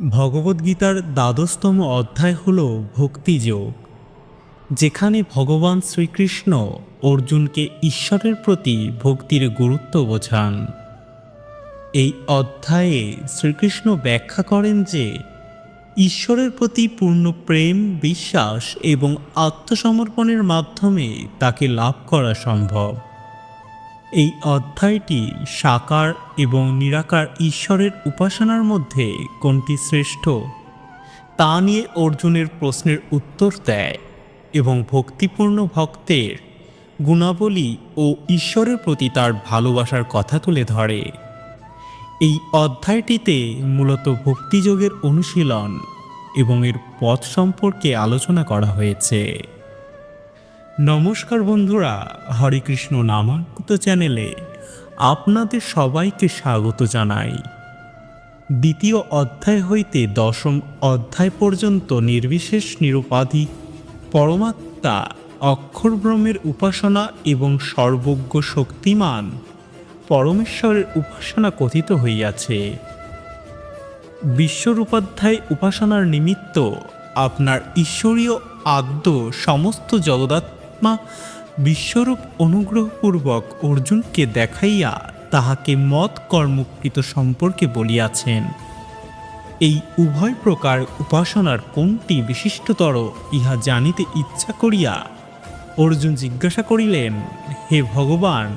ভগবদ্গীতার দ্বাদশতম অধ্যায় হল ভক্তিযোগ যেখানে ভগবান শ্রীকৃষ্ণ অর্জুনকে ঈশ্বরের প্রতি ভক্তির গুরুত্ব বোঝান। এই অধ্যায়ে শ্রীকৃষ্ণ ব্যাখ্যা করেন যে, ঈশ্বরের প্রতি পূর্ণ প্রেম, বিশ্বাস এবং আত্মসমর্পণের মাধ্যমে তাকে লাভ করা সম্ভব। এই অধ্যায়টি সাকার এবং নিরাকার ঈশ্বরের উপাসনার মধ্যে কোনটি শ্রেষ্ঠ? তা নিয়ে অর্জুনের প্রশ্নের উত্তর দেয় এবং ভক্তিপূর্ণ ভক্তের গুণাবলী ও ঈশ্বরের প্রতি তার ভালোবাসার কথা তুলে ধরে। এই অধ্যায়টিতে মূলত ভক্তিযোগের অনুশীলন এবং এর পথ সম্পর্কে আলোচনা করা হয়েছে। নমস্কার বন্ধুরা, হরে কৃষ্ণ নামাঙ্কিত চ্যানেলে আপনাদের সবাইকে স্বাগত জানাই। দ্বিতীয় অধ্যায় হইতে দশম অধ্যায় পর্যন্ত নির্বিশেষ নিরুপাধি পরমাত্মা অক্ষর ব্রহ্মের উপাসনা এবং সর্বজ্ঞ শক্তিমান পরমেশ্বরের উপাসনা কথিত হইয়াছে। বিশ্বরূপাধ্যায় উপাসনার নিমিত্ত আপনার ঈশ্বরীয় আদ্য সমস্ত জগদাত্মা বিশ্বরূপ অনুগ্রহপূর্বক অর্জুনকে দেখাইয়া তাহাকে মত কর্মকৃত সম্পর্কে বলিয়াছেন। এই উভয় প্রকার উপাসনার কোনটি বিশিষ্টতর, ইহা জানিতে ইচ্ছা করিয়া অর্জুন জিজ্ঞাসা করিলেন, হে ভগবান,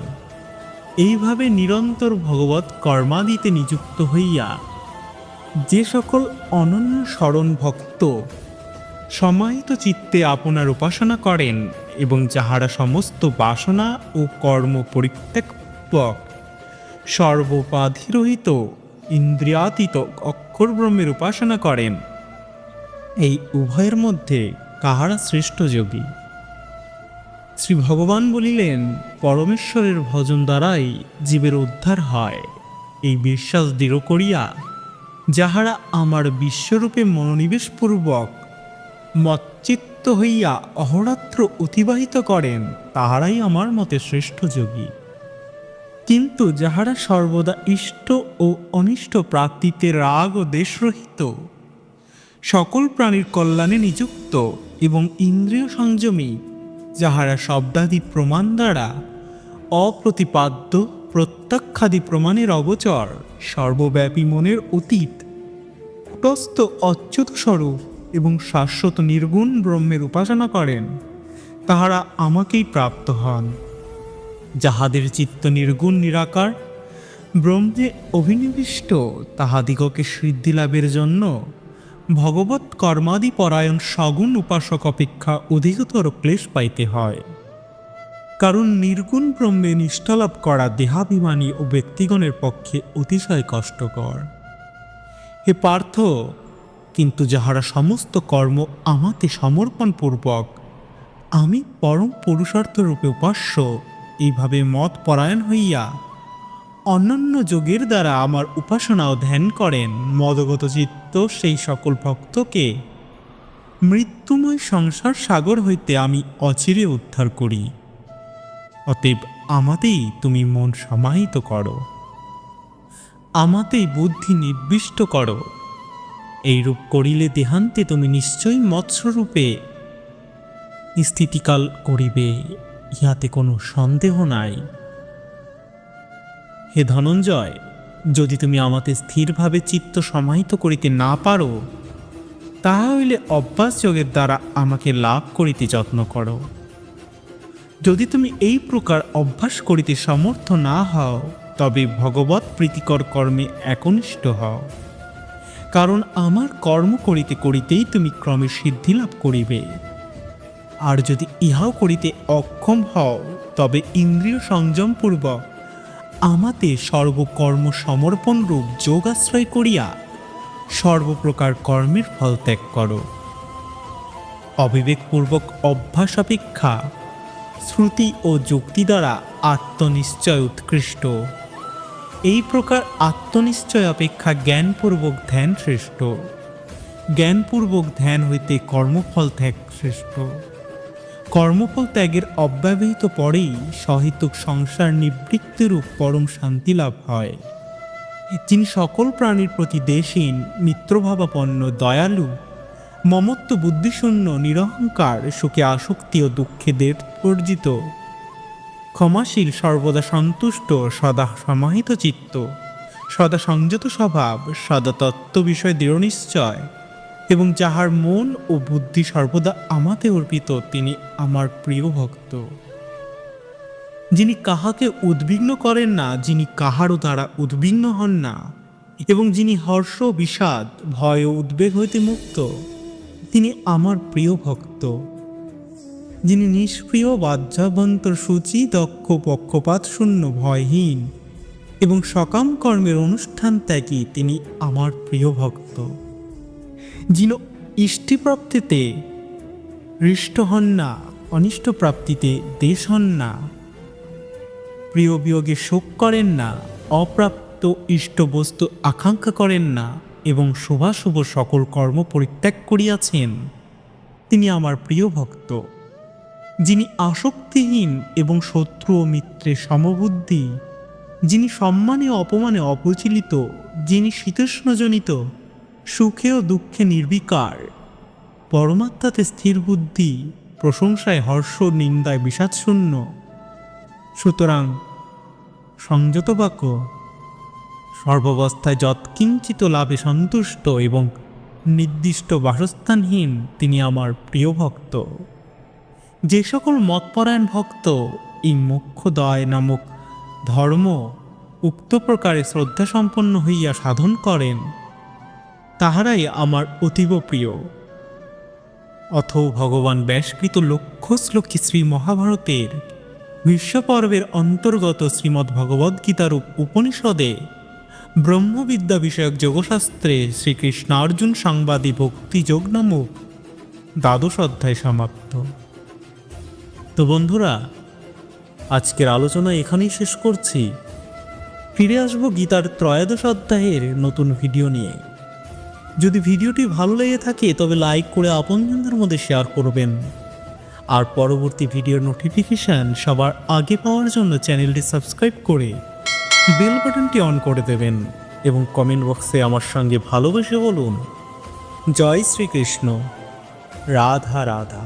এইভাবে নিরন্তর ভগবত কর্মাদিতে নিযুক্ত হইয়া যে সকল অনন্য স্মরণ ভক্ত সমাহিত চিত্তে আপনার উপাসনা করেন এবং যাহারা সমস্ত বাসনা ও কর্ম পরিত্যাগপক সর্বোপাধিরহিত ইন্দ্রিয়াতীত অক্ষর ব্রহ্মের উপাসনা করেন। এই উভয়ের মধ্যে কাহারা শ্রেষ্ঠ যোগী? শ্রী ভগবান বলিলেন, পরমেশ্বরের ভজন দ্বারাই জীবের উদ্ধার হয়। এই বিশ্বাস দৃঢ় করিয়া যাহারা আমার বিশ্বরূপে মনোনিবেশপূর্বক মচ্চিত্ত হইয়া অহরাত্র অতিবাহিত করেন, তাহারাই আমার মতে শ্রেষ্ঠ যোগী। কিন্তু যাহারা সর্বদা ইষ্ট ও অনিষ্ট প্রাপ্তিতে রাগ ও দেশরহিত, সকল প্রাণীর কল্যাণে নিযুক্ত এবং ইন্দ্রিয় সংযমী, যাহারা শব্দাদি প্রমাণ দ্বারা অপ্রতিপাদ্য প্রত্যক্ষাদি প্রমাণের অগোচর, সর্বব্যাপী মনের অতীত, কুটস্থ অচ্যুত স্বরূপ এবং শাশ্বত নির্গুণ ব্রহ্মের উপাসনা করেন, তাহারা আমাকেই প্রাপ্ত হন। যাহাদের চিত্ত নির্গুণ নিরাকার, ব্রহ্মে অভিনিবিষ্ট, তাহাদিগকে সিদ্ধি লাভের জন্য ভগবত কর্মাদি পরায়ণ সগুণ উপাসক অপেক্ষা অধিকতর ক্লেশ পাইতে হয়। কারণ নির্গুণ ব্রহ্মে নিষ্ঠালাভ করা দেহাভিমানী ও ব্যক্তিগণের পক্ষে অতিশয় কষ্টকর। হে পার্থ কিন্তু যাহারা সমস্ত কর্ম আমাতে সমর্পণপূর্বক, আমি পরম পুরুষার্থ রূপে উপাস্য, এইভাবে মত পরায়ণ হইয়া অন্যান্য যোগের দ্বারা আমার উপাসনা ও ধ্যান করেন মদগত চিত্ত সেই সকল ভক্তকে। মৃত্যুময় সংসার সাগর হইতে আমি অচিরে উদ্ধার করি। অতএব আমাতেই তুমি মন সমাহিত করো। আমাতেই বুদ্ধি নির্বিষ্ট করো। এইরূপ করিলে দেহান্তে তুমি নিশ্চয়ই মৎস্যরূপে স্থিতিকাল করিবে, ইহাতে কোনো সন্দেহ নাই। হে ধনঞ্জয়, যদি তুমি আমাতে স্থিরভাবে চিত্ত সমাহিত করিতে না পারো, তাহা হইলে অভ্যাস যোগের দ্বারা আমাকে লাভ করিতে যত্ন করো। যদি তুমি এই প্রকার অভ্যাস করিতে সমর্থ না হও, তবে ভগবত প্রীতিকর কর্মে একনিষ্ঠ হও। কারণ আমার কর্ম করিতে করিতেই তুমি ক্রমে সিদ্ধি লাভ করিবে। আর যদি ইহাও করিতে অক্ষম হও, তবে ইন্দ্রিয় সংযমপূর্বক আমাতে সর্বকর্ম সমর্পণ রূপ যোগাশ্রয় করিয়া সর্বপ্রকার কর্মের ফল ত্যাগ করো। অবিবেকপূর্বক অভ্যাস অপেক্ষা শ্রুতি ও যুক্তি দ্বারা আত্মনিশ্চয় উৎকৃষ্ট। এই প্রকার আত্মনিশ্চয় অপেক্ষা জ্ঞানপূর্বক ধ্যান শ্রেষ্ঠ। জ্ঞানপূর্বক ধ্যান হইতে কর্মফল ত্যাগ শ্রেষ্ঠ। কর্মফল ত্যাগের অব্যবহিত পরেই সহিতুক সংসার নিবৃত্তিরূপ পরম শান্তি লাভ হয়। যিনি সকল প্রাণীর প্রতি দেশহীন, মিত্রভাবাপন্ন, দয়ালু, মমত্ব বুদ্ধিশূন্য, নিরহংকার সুখে আসক্তি ও দুঃখে অর্জিত ক্ষমাশীল, সর্বদা সন্তুষ্ট, সদা সমাহিত চিত্ত। সদা সংযত স্বভাব, সদা তত্ত্ব বিষয় দৃঢ় নিশ্চয়। এবং যাহার মন ও বুদ্ধি সর্বদা আমাতে অর্পিত, তিনি আমার প্রিয় ভক্ত। যিনি কাহাকে উদ্বিগ্ন করেন না, যিনি কাহারও দ্বারা উদ্বিগ্ন হন না। এবং যিনি হর্ষ, বিষাদ, ভয় ও উদ্বেগ হইতে মুক্ত, তিনি আমার প্রিয় ভক্ত। যিনি নিষ্ক্রিয় বাহ্যাভ্যন্তর সূচি, দক্ষ পক্ষপাত, শূন্য ভয়হীন এবং সকাম কর্মের অনুষ্ঠান ত্যাগী, তিনি আমার প্রিয় ভক্ত। যিনি ইষ্টিপ্রাপ্তিতে হৃষ্ট হন না, অনিষ্ট প্রাপ্তিতে দেশ হন না, প্রিয় বিয়োগে শোক করেন না, অপ্রাপ্ত ইষ্ট বস্তু আকাঙ্ক্ষা করেন না এবং শুভাশুভ সকল কর্ম পরিত্যাগ করিয়াছেন, তিনি আমার প্রিয় ভক্ত। যিনি আসক্তিহীন এবং শত্রু ও মিত্রের সমবুদ্ধি, যিনি সম্মানে অপমানে অপচিলিত যিনি শীতোষ্ণজনিত, সুখে ও দুঃখে নির্বিকার, পরমাত্মাতে স্থির বুদ্ধি, প্রশংসায় হর্ষ নিন্দায় বিষাদশূন্য। সুতরাং সংযত বাক্য, সর্বাবস্থায় যৎকিঞ্চিত লাভে সন্তুষ্ট এবং নির্দিষ্ট বাসস্থানহীন তিনি আমার প্রিয় ভক্ত। যে সকল মতপরায়ণ ভক্ত এই মোক্ষদয় নামক ধর্ম উক্ত প্রকারে শ্রদ্ধা সম্পন্ন হইয়া সাধন করেন, তাহারাই আমার অতীব প্রিয়। অথ ভগবান ব্যাসকৃত লক্ষ শ্লোকী শ্রী মহাভারতের বিশ্বপর্বের অন্তর্গত শ্রীমদ্ ভগবদ্গীতারূপ উপনিষদে ব্রহ্মবিদ্যা বিষয়ক যোগশাস্ত্রে শ্রীকৃষ্ণ অর্জুন সাংবাদী ভক্তি যোগ নামক দ্বাদশ অধ্যায় সমাপ্ত। তো বন্ধুরা, আজকের আলোচনা এখানেই শেষ করছি। ফিরে আসব গীতার ত্রয়োদশ অধ্যায়ের নতুন ভিডিও নিয়ে। যদি ভিডিওটি ভালো লেগে থাকে, তবে লাইক করে আপনজনদের মধ্যে শেয়ার করবেন। আর পরবর্তী ভিডিওর নোটিফিকেশান সবার আগে পাওয়ার জন্য চ্যানেলটি সাবস্ক্রাইব করে বেল বাটনটি অন করে দেবেন এবং কমেন্ট বক্সে আমার সঙ্গে ভালোবেসে বলুন, জয় শ্রীকৃষ্ণ, রাধা রাধা।